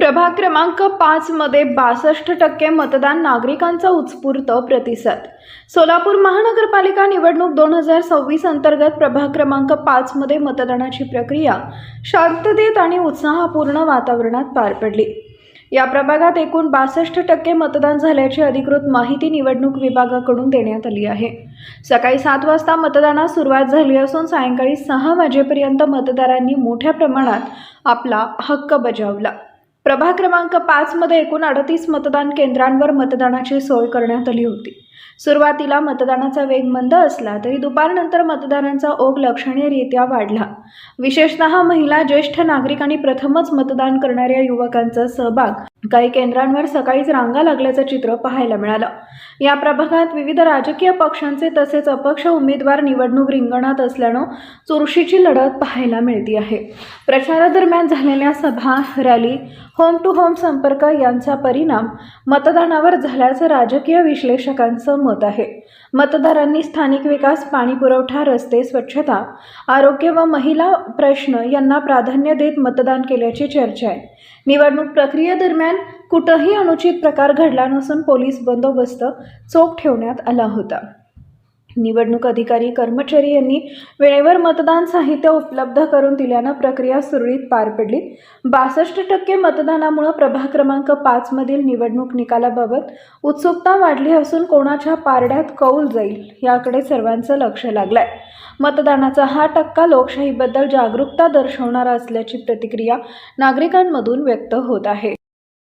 प्रभाग क्रमांक पाचमध्ये बासष्ट टक्के मतदान नागरिकांचा उत्स्फूर्त प्रतिसाद. सोलापूर महानगरपालिका निवडणूक दोन हजार सव्वीस अंतर्गत प्रभाग क्रमांक पाचमध्ये मतदानाची प्रक्रिया शांततेत आणि उत्साहपूर्ण वातावरणात पार पडली. या प्रभागात एकूण बासष्ट टक्के मतदान झाल्याची अधिकृत माहिती निवडणूक विभागाकडून देण्यात आली आहे. सकाळी सात वाजता मतदानास सुरुवात झाली असून सायंकाळी सहा वाजेपर्यंत मतदारांनी मोठ्या प्रमाणात आपला हक्क बजावला. प्रभाग क्रमांक पाचमध्ये एकूण अडतीस मतदान केंद्रांवर मतदानाची सोय करण्यात आली होती. सुरुवातीला मतदानाचा वेग मंद असला तरी दुपारनंतर मतदारांचा ओघ लक्षणीयरित्या वाढला. विशेषतः महिला ज्येष्ठ नागरिक आणि प्रथमच मतदान करणाऱ्या युवकांचा सहभाग काही केंद्रांवर सकाळीच रांगा लागल्याचं चित्र पाहायला मिळालं. या प्रभागात विविध राजकीय पक्षांचे तसेच अपक्ष उमेदवार निवडणूक रिंगणात असल्यानं चुरशीची लढत पाहायला मिळते आहे. प्रचारादरम्यान झालेल्या सभा रॅली होम टू होम संपर्क यांचा परिणाम मतदानावर झाल्याचं राजकीय विश्लेषकांचं मत आहे. मतदारांनी स्थानिक विकास पाणीपुरवठा रस्ते स्वच्छता आरोग्य व महिला प्रश्न यांना प्राधान्य देत मतदान केल्याची चर्चा आहे. निवडणूक प्रक्रियेदरम्यान कुठंही अनुचित प्रकार घडला नसून पोलीस बंदोबस्त चोख ठेवण्यात आला होता. निवडणूक अधिकारी कर्मचारी यांनी वेळेवर मतदान साहित्य उपलब्ध करून दिल्यानं प्रक्रिया सुरळीत पार पडली. बासष्ट टक्के मतदानामुळं प्रभाग क्रमांक पाचमधील निवडणूक निकालाबाबत उत्सुकता वाढली असून कोणाच्या पारड्यात कौल जाईल याकडे सर्वांचं लक्ष लागलंय. मतदानाचा हा टक्का लोकशाहीबद्दल जागरूकता दर्शवणारा असल्याची प्रतिक्रिया नागरिकांमधून व्यक्त होत आहे.